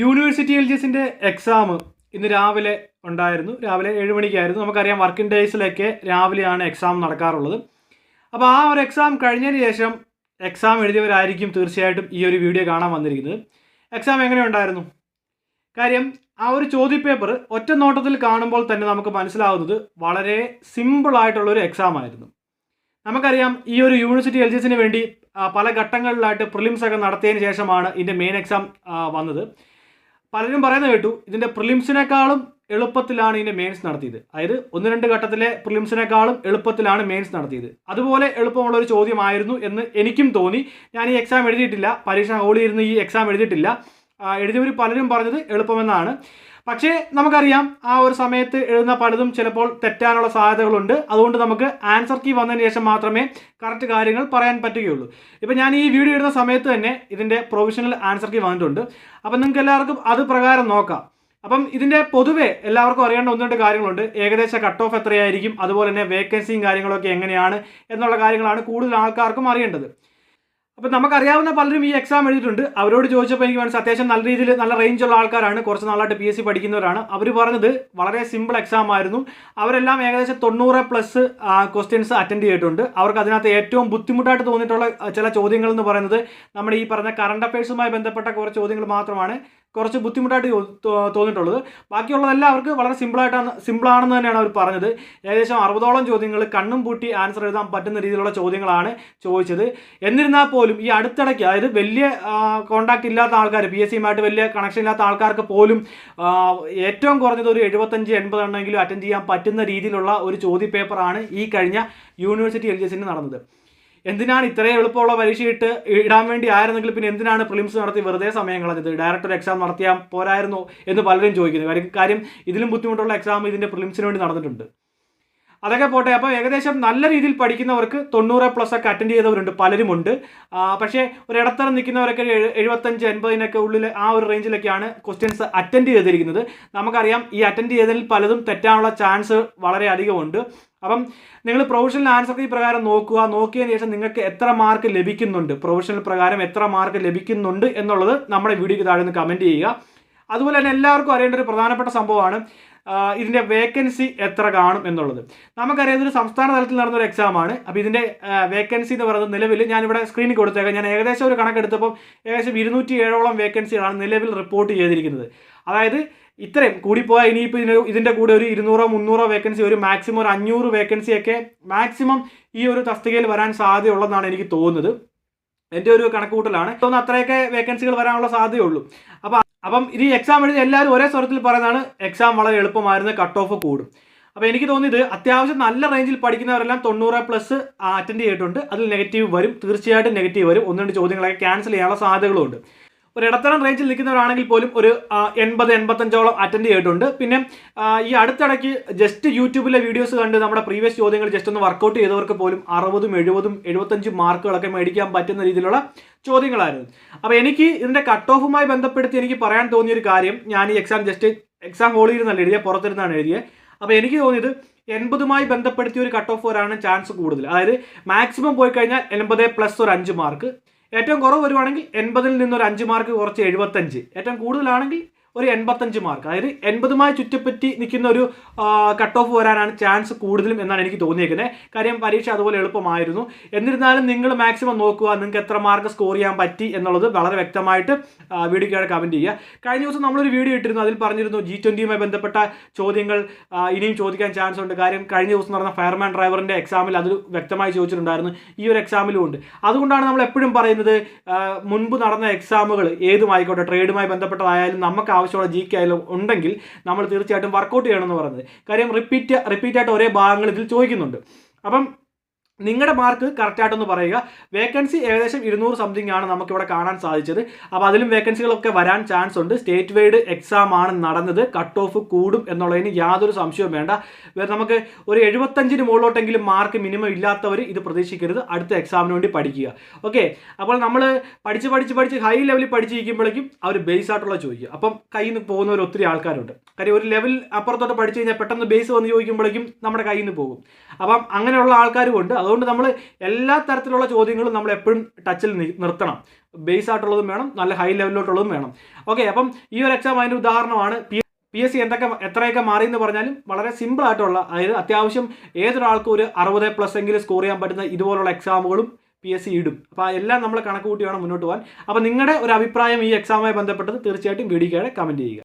University L G എസിന്റെ exam ഇന്ന് രാവിലെ ഉണ്ടായിരുന്നു. രാവിലെ ഏഴ് മണിക്കായിരുന്നു. നമുക്കറിയാം വർക്കിംഗ് ഡേയ്സിലൊക്കെ രാവിലെയാണ് എക്സാം നടക്കാറുള്ളത്. അപ്പോൾ ആ ഒരു എക്സാം കഴിഞ്ഞതിന് ശേഷം എക്സാം എഴുതിയവരായിരിക്കും തീർച്ചയായിട്ടും ഈ ഒരു വീഡിയോ കാണാൻ വന്നിരിക്കുന്നത്. എക്സാം എങ്ങനെ ഉണ്ടായിരുന്നു? കാര്യം ആ ഒരു ചോദ്യപേപ്പർ ഒറ്റ നോട്ടത്തിൽ കാണുമ്പോൾ തന്നെ നമുക്ക് മനസ്സിലാവുന്നത് വളരെ സിമ്പിളായിട്ടുള്ളൊരു എക്സാം ആയിരുന്നു. നമുക്കറിയാം ഈ ഒരു യൂണിവേഴ്സിറ്റി എൽ ജി എസിന് വേണ്ടി പല ഘട്ടങ്ങളിലായിട്ട് പ്രിലിംസ് ഒക്കെ നടത്തിയതിന് ശേഷമാണ് ഇതിന്റെ മെയിൻ എക്സാം വന്നത്. പലരും പറയുന്നത് കേട്ടു ഇതിന്റെ പ്രിലിംസിനേക്കാളും എളുപ്പത്തിലാണ് ഇതിന്റെ മെയിൻസ് നടത്തിയത്. അതായത് ഒന്ന് രണ്ട് ഘട്ടത്തിലെ പ്രിലിംസിനേക്കാളും എളുപ്പത്തിലാണ് മെയിൻസ് നടത്തിയത്. അതുപോലെ എളുപ്പമുള്ള ഒരു ചോദ്യമായിരുന്നു എന്ന് എനിക്കും തോന്നി. ഞാൻ ഈ എക്സാം എഴുതിയിട്ടില്ല. പരീക്ഷ ഹോളിൽ ഇരുന്ന് ഈ എക്സാം എഴുതിയിട്ടില്ല. എഴുതിയവർ പലരും പറഞ്ഞത് എളുപ്പമെന്നാണ്. പക്ഷേ നമുക്കറിയാം ആ ഒരു സമയത്ത് എഴുതുന്ന പലതും ചിലപ്പോൾ തെറ്റാനുള്ള സാധ്യതകളുണ്ട്. അതുകൊണ്ട് നമുക്ക് ആൻസർ കീ വന്നതിന് ശേഷം മാത്രമേ കറക്റ്റ് കാര്യങ്ങൾ പറയാൻ പറ്റുകയുള്ളൂ. ഇപ്പം ഞാൻ ഈ വീഡിയോ ഇടുന്ന സമയത്ത് തന്നെ ഇതിന്റെ പ്രൊവിഷണൽ ആൻസർ കീ വന്നിട്ടുണ്ട്. അപ്പം നിങ്ങൾക്ക് എല്ലാവർക്കും അത് പ്രകാരം നോക്കാം. അപ്പം ഇതിന്റെ പൊതുവേ എല്ലാവർക്കും അറിയേണ്ട ഒന്ന് രണ്ട് കാര്യങ്ങളുണ്ട്. ഏകദേശം കട്ട് ഓഫ് എത്രയായിരിക്കും? അതുപോലെ തന്നെ വേക്കൻസിയും കാര്യങ്ങളൊക്കെ എങ്ങനെയാണ്? എന്നുള്ള കാര്യങ്ങളാണ് കൂടുതൽ ആൾക്കാർക്കും അറിയേണ്ടത്. അപ്പം നമുക്കറിയാവുന്ന പലരും ഈ എക്സാം എഴുതിയിട്ടുണ്ട്. അവരോട് ചോദിച്ചപ്പോൾ എനിക്ക് മനസ്സിലായി. അത്യാവശ്യം നല്ല രീതിയിൽ നല്ല റേഞ്ച് ഉള്ള ആൾക്കാരാണ്. കുറച്ച് നാളായിട്ട് പി എസ് സി പഠിക്കുന്നവരാണ്. അവർ പറഞ്ഞത് വളരെ സിമ്പിൾ എക്സാം ആയിരുന്നു. അവരെല്ലാം ഏകദേശം തൊണ്ണൂറ് പ്ലസ് ക്വസ്റ്റ്യൻസ് അറ്റൻഡ് ചെയ്തിട്ടുണ്ട്. അവർക്ക് അതിനകത്ത് ഏറ്റവും ബുദ്ധിമുട്ടായിട്ട് തോന്നിയിട്ടുള്ള ചില ചോദ്യങ്ങൾ എന്ന് പറയുന്നത് നമ്മുടെ ഈ പറഞ്ഞ കറണ്ട് അഫയേഴ്സുമായി ബന്ധപ്പെട്ട കുറച്ച് ചോദ്യങ്ങൾ മാത്രമാണ്. കുറച്ച് ബുദ്ധിമുട്ടായിട്ട് തോന്നിയിട്ടുള്ളത്. ബാക്കിയുള്ളതെല്ലാം അവർക്ക് വളരെ സിമ്പിളായിട്ടാണ് സിമ്പിളാണെന്ന് തന്നെയാണ് അവർ പറഞ്ഞത്. ഏകദേശം അറുപതോളം ചോദ്യങ്ങൾ കണ്ണും പൂട്ടി ആൻസർ എഴുതാൻ പറ്റുന്ന രീതിയിലുള്ള ചോദ്യങ്ങളാണ് ചോദിച്ചത്. എന്നിരുന്നാൽ പോലും ഈ അടുത്തിടയ്ക്ക് അതായത് വലിയ കോണ്ടാക്ട് ഇല്ലാത്ത ആൾക്കാർ പി എസ് സിയുമായിട്ട് വലിയ കണക്ഷൻ ഇല്ലാത്ത ആൾക്കാർക്ക് പോലും ഏറ്റവും കുറഞ്ഞത് ഒരു എഴുപത്തഞ്ച് എൺപത് എണ്ണമെങ്കിലും അറ്റൻഡ് ചെയ്യാൻ പറ്റുന്ന രീതിയിലുള്ള ഒരു ചോദ്യ പേപ്പറാണ് ഈ കഴിഞ്ഞ യൂണിവേഴ്സിറ്റി എൽ ജി എസിന് നടന്നത്. എന്തിനാണ് ഇത്രയും എളുപ്പമുള്ള പരീക്ഷ ഇട്ട് ഇടാൻ വേണ്ടി ആയിരുന്നെങ്കിൽ പിന്നെ എന്തിനാണ് പ്രിലിംസ് നടത്തി വെറുതെ സമയം കളഞ്ഞത്? ഡയറക്ടർ എക്സാം നടത്തിയാൽ പോരായിരുന്നു എന്ന് പലരും ചോദിക്കുന്നു. കാര്യം ഇതിലും ബുദ്ധിമുട്ടുള്ള എക്സാം ഇതിന്റെ പ്രിലിംസിന് വേണ്ടി നടന്നിട്ടുണ്ട്. അതൊക്കെ പോട്ടെ. അപ്പോൾ ഏകദേശം നല്ല രീതിയിൽ പഠിക്കുന്നവർക്ക് തൊണ്ണൂറ് പ്ലസ് ഒക്കെ അറ്റൻഡ് ചെയ്തവരുണ്ട്. പലരുമുണ്ട്. പക്ഷേ ഒരു ഇടത്തരം നിൽക്കുന്നവരൊക്കെ എഴു- എഴുപത്തഞ്ച് എൺപതിനൊക്കെ ഉള്ളിൽ ആ ഒരു റേഞ്ചിലൊക്കെയാണ് ക്വസ്റ്റ്യൻസ് അറ്റൻഡ് ചെയ്തിരിക്കുന്നത്. നമുക്കറിയാം ഈ അറ്റൻഡ് ചെയ്തതിൽ പലതും തെറ്റാനുള്ള ചാൻസ് വളരെ അധികമുണ്ട്. അപ്പം നിങ്ങൾ പ്രൊഫഷണൽ ആൻസർ ഈ പ്രകാരം നോക്കുക. നോക്കിയതിന് ശേഷം നിങ്ങൾക്ക് എത്ര മാർക്ക് ലഭിക്കുന്നുണ്ട്? പ്രൊഫഷണൽ പ്രകാരം എത്ര മാർക്ക് ലഭിക്കുന്നുണ്ട് എന്നുള്ളത് നമ്മുടെ വീഡിയോയ്ക്ക് താഴെ നിന്ന് കമന്റ് ചെയ്യുക. അതുപോലെ തന്നെ എല്ലാവർക്കും അറിയേണ്ട ഒരു പ്രധാനപ്പെട്ട സംഭവമാണ്. ഇതിന്റെ വേക്കൻസി എത്ര കാണും എന്നുള്ളത്. നമുക്കറിയാം ഇതൊരു സംസ്ഥാന തലത്തിൽ നടന്ന ഒരു എക്സാമാണ് അപ്പോൾ ഇതിന്റെ വേക്കൻസി എന്ന് പറയുന്നത് നിലവിൽ ഞാനിവിടെ സ്ക്രീനിൽ കൊടുത്തേക്കാം. ഞാൻ ഏകദേശം ഒരു കണക്കെടുത്തപ്പോൾ ഏകദേശം ഇരുന്നൂറ്റി ഏഴോളം വേക്കൻസികളാണ് നിലവിൽ റിപ്പോർട്ട് ചെയ്തിരിക്കുന്നത്. അതായത് ഇത്രയും കൂടിപ്പോയാൽ ഇനിയിപ്പോൾ ഇതിന് ഇതിന്റെ കൂടെ ഒരു ഇരുന്നൂറോ മുന്നൂറോ വേക്കൻസി ഒരു മാക്സിമം ഒരു അഞ്ഞൂറ് വേക്കൻസിയൊക്കെ മാക്സിമം ഈ ഒരു തസ്തികയിൽ വരാൻ സാധ്യതയുള്ളതെന്നാണ് എനിക്ക് തോന്നുന്നത്. എന്റെ ഒരു കണക്കുകൂട്ടലാണ്. തോന്നുന്നു അത്രയൊക്കെ വേക്കൻസികൾ വരാനുള്ള സാധ്യതയുള്ളൂ. അപ്പോൾ അപ്പം ഈ എക്സാം എഴുതി എല്ലാവരും ഒരേ സ്വരത്തിൽ പറയുന്നതാണ് എക്സാം വളരെ എളുപ്പമായിരുന്നു കട്ട് ഓഫ് കൂടും. അപ്പോൾ എനിക്ക് തോന്നിയത് അത്യാവശ്യം നല്ല റേഞ്ചിൽ പഠിക്കുന്നവരെല്ലാം തൊണ്ണൂറ് പ്ലസ് അറ്റൻഡ് ചെയ്തിട്ടുണ്ട്. അതിൽ നെഗറ്റീവ് വരും. തീർച്ചയായിട്ടും നെഗറ്റീവ് വരും. ഒന്ന് രണ്ട് ചോദ്യങ്ങളൊക്കെ ക്യാൻസൽ ചെയ്യാനുള്ള സാധ്യതകളുണ്ട്. ഒരു ഇടത്തരം റേഞ്ചിൽ നിൽക്കുന്നവരാണെങ്കിൽ പോലും ഒരു എൺപത് എൺപത്തഞ്ചോളം അറ്റൻഡ് ചെയ്തിട്ടുണ്ട്. പിന്നെ ഈ അടുത്തിടയ്ക്ക് ജസ്റ്റ് യൂട്യൂബിലെ വീഡിയോസ് കണ്ട് നമ്മുടെ പ്രീവിയസ് ചോദ്യങ്ങൾ ജസ്റ്റ് ഒന്ന് വർക്കൗട്ട് ചെയ്തവർക്ക് പോലും അറുപതും എഴുപതും എഴുപത്തഞ്ചും മാർക്കുകളൊക്കെ മേടിക്കാൻ പറ്റുന്ന രീതിയിലുള്ള ചോദ്യങ്ങളായിരുന്നു. അപ്പോൾ എനിക്ക് ഇതിന്റെ കട്ട് ഓഫുമായി ബന്ധപ്പെടുത്തി എനിക്ക് പറയാൻ തോന്നിയൊരു കാര്യം ഞാൻ ഈ എക്സാം ജസ്റ്റ് എക്സാം ഹോളിൽ ഇരുന്നല്ല എഴുതിയ പുറത്തിരുന്നാണ് എഴുതിയത് അപ്പോൾ എനിക്ക് തോന്നിയത് എൺപതുമായി ബന്ധപ്പെടുത്തിയ ഒരു കട്ട് ഓഫ് വരാനാണ് ചാൻസ് കൂടുതൽ. അതായത് മാക്സിമം പോയി കഴിഞ്ഞാൽ എൺപത് പ്ലസ് ഒരു അഞ്ച് മാർക്ക് ഏറ്റവും കുറവ് വരുവാണെങ്കിൽ എൺപതിൽ നിന്ന് ഒരു അഞ്ച് മാർക്ക് കുറച്ച് എഴുപത്തഞ്ച്. ഏറ്റവും കൂടുതലാണെങ്കിൽ ഒരു എൺപത്തഞ്ച് മാർക്ക് അതായത് എൺപതുമായി ചുറ്റപ്പറ്റി നിൽക്കുന്ന ഒരു കട്ട് ഓഫ് വരാനാണ് ചാൻസ് കൂടുതലും എന്നാണ് എനിക്ക് തോന്നിയേക്കുന്നത് കാര്യം പരീക്ഷ അതുപോലെ എളുപ്പമായിരുന്നു. എന്നിരുന്നാലും നിങ്ങൾ മാക്സിമം നോക്കുക നിങ്ങൾക്ക് എത്ര മാർക്ക് സ്കോർ ചെയ്യാൻ പറ്റി എന്നുള്ളത് വളരെ വ്യക്തമായിട്ട് വീഡിയോയ്ക്കാണ് കമന്റ് ചെയ്യുക. കഴിഞ്ഞ ദിവസം നമ്മളൊരു വീഡിയോ ഇട്ടിരുന്നു. അതിൽ പറഞ്ഞിരുന്നു ജി ട്വന്റിയുമായി ബന്ധപ്പെട്ട ചോദ്യങ്ങൾ ഇനിയും ചോദിക്കാൻ ചാൻസ് ഉണ്ട്. കാര്യം കഴിഞ്ഞ ദിവസം നടന്ന ഫയർമാൻ ഡ്രൈവറിന്റെ എക്സാമിൽ അത് വ്യക്തമായി ചോദിച്ചിട്ടുണ്ടായിരുന്നു. ഈ ഒരു എക്സാമിലും ഉണ്ട്. അതുകൊണ്ടാണ് നമ്മൾ എപ്പോഴും പറയുന്നത് മുൻപ് നടന്ന എക്സാമുകൾ ഏതുമായിക്കോട്ടെ ട്രേഡുമായി ബന്ധപ്പെട്ടതായാലും നമുക്ക് ആവശ്യമുള്ള ജി കെ ആയാലും ഉണ്ടെങ്കിൽ നമ്മൾ തീർച്ചയായിട്ടും വർക്കൗട്ട് ചെയ്യണമെന്ന് പറയുന്നത്. കാര്യം റിപ്പീറ്റ് റിപ്പീറ്റായിട്ട് ഒരേ ഭാഗങ്ങൾ ഇതിൽ ചോദിക്കുന്നുണ്ട്. അപ്പം നിങ്ങളുടെ മാർക്ക് കറക്റ്റായിട്ടൊന്ന് പറയുക. വേക്കൻസി ഏകദേശം ഇരുന്നൂറ് സംതിങ് ആണ് നമുക്കിവിടെ കാണാൻ സാധിച്ചത്. അപ്പോൾ അതിലും വേക്കൻസികളൊക്കെ വരാൻ ചാൻസ് ഉണ്ട്. സ്റ്റേറ്റ് വൈഡ് എക്സാം ആണ് നടന്നത്. കട്ട് ഓഫ് കൂടും എന്നുള്ളതിന് യാതൊരു സംശയവും വേണ്ട. നമുക്ക് ഒരു എഴുപത്തഞ്ചിന് മുകളിലോട്ടെങ്കിലും മാർക്ക് മിനിമം ഇല്ലാത്തവർ ഇത് പ്രതീക്ഷിക്കരുത്. അടുത്ത എക്സാമിന് വേണ്ടി പഠിക്കുക. ഓക്കെ അപ്പോൾ നമ്മൾ പഠിച്ച് പഠിച്ച് പഠിച്ച് ഹൈ ലെവലിൽ പഠിച്ചിരിക്കുമ്പോഴേക്കും അവർ ബേസ് ആയിട്ടുള്ള ചോദിക്കുക അപ്പം കയ്യിൽ നിന്ന് പോകുന്നവർ ഒത്തിരി ആൾക്കാരുണ്ട്. കാര്യം ഒരു ലെവൽ അപ്പുറത്തോട്ട് പഠിച്ചു കഴിഞ്ഞാൽ പെട്ടെന്ന് ബേസ് വന്ന് ചോദിക്കുമ്പോഴേക്കും നമ്മുടെ കയ്യിൽ നിന്ന് പോകും. അപ്പം അങ്ങനെയുള്ള ആൾക്കാരും ഉണ്ട് അതുകൊണ്ട് നമ്മൾ എല്ലാ തരത്തിലുള്ള ചോദ്യങ്ങളും നമ്മൾ എപ്പോഴും ടച്ചിൽ നിർത്തണം. ബേസ് ആയിട്ടുള്ളതും വേണം നല്ല ഹൈ ലെവലിലോട്ടുള്ളതും വേണം. ഓക്കെ അപ്പം ഈ ഒരു എക്സാം അതിന്റെ ഉദാഹരണമാണ്. പി എസ് സി എന്തൊക്കെ എത്രയൊക്കെ മാറി എന്ന് പറഞ്ഞാലും വളരെ സിമ്പിൾ ആയിട്ടുള്ള അതായത് അത്യാവശ്യം ഏതൊരാൾക്കും ഒരു അറുപത് പ്ലസ് എങ്കിലും സ്കോർ ചെയ്യാൻ പറ്റുന്ന ഇതുപോലുള്ള എക്സാമുകളും പി എസ് സി ഇടും. അപ്പോൾ എല്ലാം നമ്മൾ കണക്ക് കൂട്ടി വേണം മുന്നോട്ട് പോകാൻ. അപ്പോൾ നിങ്ങളുടെ ഒരു അഭിപ്രായം ഈ എക്സാമുമായി ബന്ധപ്പെട്ടത് തീർച്ചയായിട്ടും വീഡിയോയ്ക്കായി കമന്റ് ചെയ്യുക.